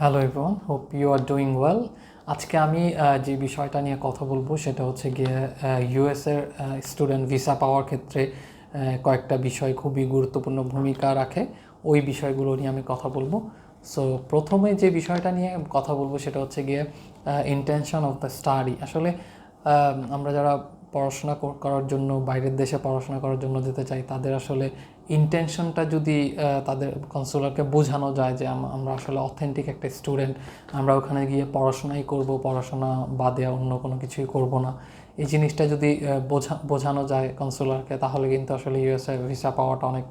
Hello everyone hope you are doing well আজকে আমি যে বিষয়টা নিয়ে কথা বলব সেটা হচ্ছে গিয়ে ইউএসের স্টুডেন্ট ভিসা পাওয়ার ক্ষেত্রে কয়েকটা বিষয় খুবই গুরুত্বপূর্ণ ভূমিকা রাখে। ওই বিষয়গুলো নিয়ে আমি কথা বলব। সো প্রথমে যে বিষয়টা নিয়ে কথা বলব সেটা হচ্ছে গিয়ে ইন্টেনশন অফ দ্য স্টাডি আসলে আমরা যারা পড়াশোনা করার জন্য, বাইরের দেশে পড়াশোনা করার জন্য যেতে চাই, তাদের আসলে ইন্টেনশনটা যদি তাদের কনসুলারকে বোঝানো যায় যে আমরা আসলে অথেন্টিক একটা স্টুডেন্ট আমরা ওখানে গিয়ে পড়াশোনাই করব, পড়াশোনা বাদে অন্য কোনো কিছুই করব না। এই জিনিসটা যদি বোঝা, বোঝানো যায় কনসুলারকে তাহলে কিন্তু আসলে ইউএসএ ভিসা পাওয়াটা অনেক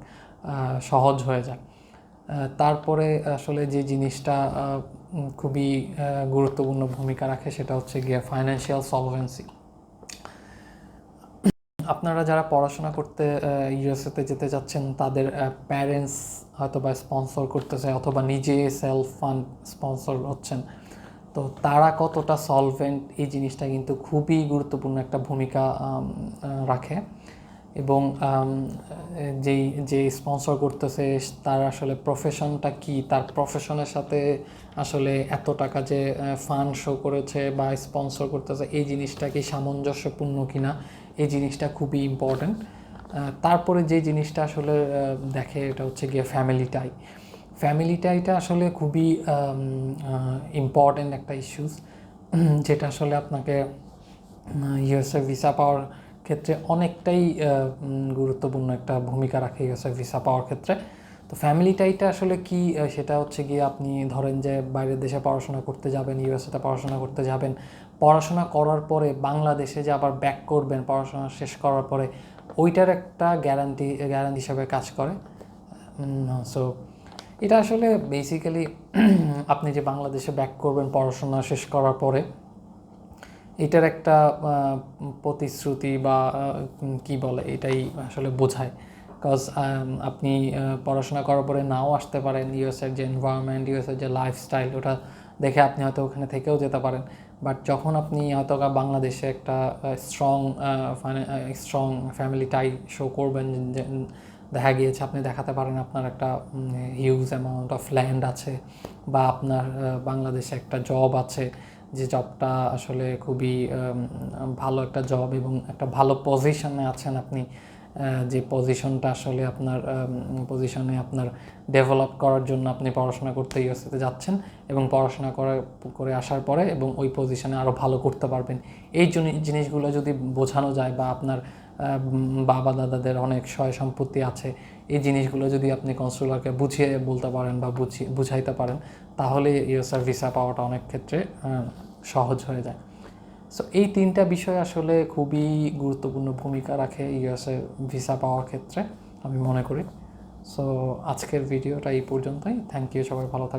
সহজ হয়ে যায়। তারপরে আসলে যে জিনিসটা খুবই গুরুত্বপূর্ণ ভূমিকা রাখে সেটা হচ্ছে গিয়ে ফাইন্যান্সিয়াল সলভেন্সি আপনারা যারা পড়াশোনা করতে ইউএসএতে যেতে চাচ্ছেন, তাদের প্যারেন্টস হয়তো বা স্পন্সর করতেছে অথবা নিজে সেলফ ফান্ড স্পন্সর হচ্ছেন। তো তারা কতটা সলভেন্ট এই জিনিসটা কিন্তু খুবই গুরুত্বপূর্ণ একটা ভূমিকা রাখে। এবং যেই যে স্পন্সর করতেছে, তার আসলে প্রফেশনটা কি? তার প্রফেশনের সাথে আসলে এত টাকা যে ফান্ড শো করেছে বা স্পন্সর করতেছে, এই জিনিসটা কি সামঞ্জস্যপূর্ণ কিনা? এই জিনিসটা খুবই ইম্পর্ট্যান্ট তারপরে যে জিনিসটা আসলে দেখে, এটা হচ্ছে গিয়ে ফ্যামিলিটাই ফ্যামিলিটাইটা আসলে খুবই ইম্পর্ট্যান্ট একটা ইস্যুস যেটা আসলে আপনাকে ইউএসএ ভিসা পাওয়ার ক্ষেত্রে অনেকটাই গুরুত্বপূর্ণ একটা ভূমিকা রাখে ইউএসএ ভিসা পাওয়ার ক্ষেত্রে। তো ফ্যামিলিটাইটা আসলে কি? সেটা হচ্ছে গিয়ে আপনি ধরেন যে বাইরের দেশে পড়াশোনা করতে যাবেন ইউএসএতে পড়াশোনা করতে যাবেন। পড়াশোনা করার পরে বাংলাদেশে যে আবার ব্যাক করবেন, পড়াশোনা শেষ করার পরে ওইটার একটা গ্যারান্টি গ্যারান্টি হিসাবে কাজ করে। সো এটা আসলে বেসিক্যালি আপনি যে বাংলাদেশে ব্যাক করবেন, পড়াশোনা শেষ করার পরে এটার একটা প্রতিশ্রুতি বা কি বলে এটাই আসলে বোঝায়। বিকজ আপনি পড়াশোনা করার পরে নাও আসতে পারেন ইউএসের যে এনভায়রনমেন্ট ইউএসের যে লাইফস্টাইল ওটা দেখে আপনি হয়তো ওখানে থেকেও যেতে পারেন। বাট যখন আপনি হয়তো বাংলাদেশে একটা strong strong family tie show করবেন দেখা গিয়েছে আপনি দেখাতে পারেন আপনার একটা হিউজ অ্যামাউন্ট অফ ল্যান্ড আছে বা আপনার বাংলাদেশে একটা জব আছে। যে জবটা আসলে খুবই ভালো একটা জব এবং একটা ভালো পজিশনে আছেন আপনি যে পজিশনটা আসলে আপনার পজিশনে আপনার ডেভেলপ করার জন্য আপনি পড়াশোনা করতে ইউএসএতে যাচ্ছেন এবং পড়াশোনা করে করে আসার পরে এবং ওই পজিশনে আরও ভালো করতে পারবেন। এই জিনিসগুলো যদি বোঝানো যায় বা আপনার বাবা দাদাদের অনেক সয় সম্পত্তি আছে। এই জিনিসগুলো যদি আপনি কনসুলারকে বুঝিয়ে বলতে পারেন বা বুঝিয়ে বুঝাইতে পারেন, তাহলে ইউএসআর ভিসা পাওয়াটা অনেক ক্ষেত্রে সহজ হয়ে যায়। সো এই তিনটা বিষয় আসলে খুবই গুরুত্বপূর্ণ ভূমিকা রাখে ইউএসএ ভিসা পাওয়ার ক্ষেত্রে, আমি মনে করি। সো আজকের ভিডিওটা এই পর্যন্তই। থ্যাংক ইউ সবাই ভালো থাকবেন।